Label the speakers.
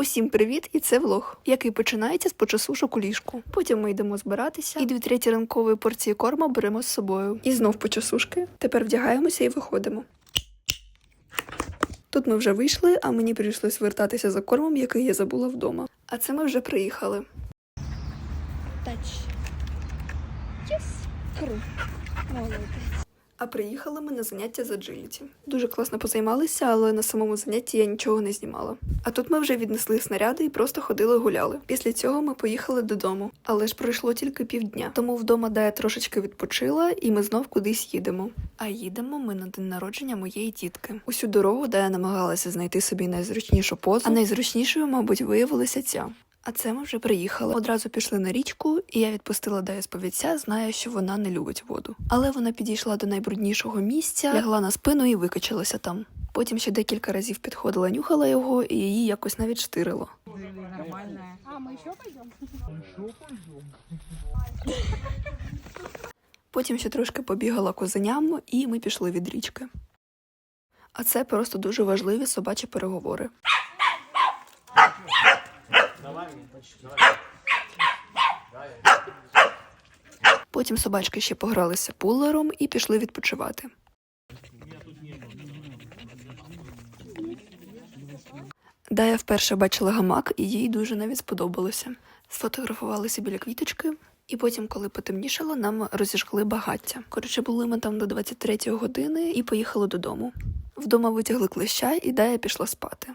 Speaker 1: Усім привіт! І це влог, який починається з почесушок у ліжку. Потім ми йдемо збиратися і дві треті ранкової порції корма беремо з собою. І знов почесушки. Тепер вдягаємося і виходимо. Тут ми вже вийшли, а мені прийшлось вертатися за кормом, який я забула вдома. А це ми вже приїхали.
Speaker 2: Тач. Єс. Молодець.
Speaker 1: А приїхали ми на заняття з аджиліті. Дуже класно позаймалися, але на самому занятті я нічого не знімала. А тут ми вже віднесли снаряди і просто ходили гуляли. Після цього ми поїхали додому, але ж пройшло тільки півдня. Тому вдома Дая трошечки відпочила, і ми знов кудись їдемо. А їдемо ми на день народження моєї тітки. Усю дорогу Дая намагалася знайти собі найзручнішу позу, а найзручнішою, мабуть, виявилася ця. А це ми вже приїхали. Одразу пішли на річку, і я відпустила Даю з знаю, що вона не любить воду. Але вона підійшла до найбруднішого місця, лягла на спину і викачалася там. Потім ще декілька разів підходила, нюхала його, і її якось навіть штирило. Потім ще трошки побігала козеням, і ми пішли від річки. А це просто дуже важливі собачі переговори. Потім собачки ще погралися пулером і пішли відпочивати. Дая вперше бачила гамак, і їй дуже навіть сподобалося. Сфотографувалися біля квіточки, і потім, коли потемнішало, нам розіжгли багаття. Коротше, були ми там до 23 години і поїхали додому. Вдома витягли клеща, і Дая пішла спати.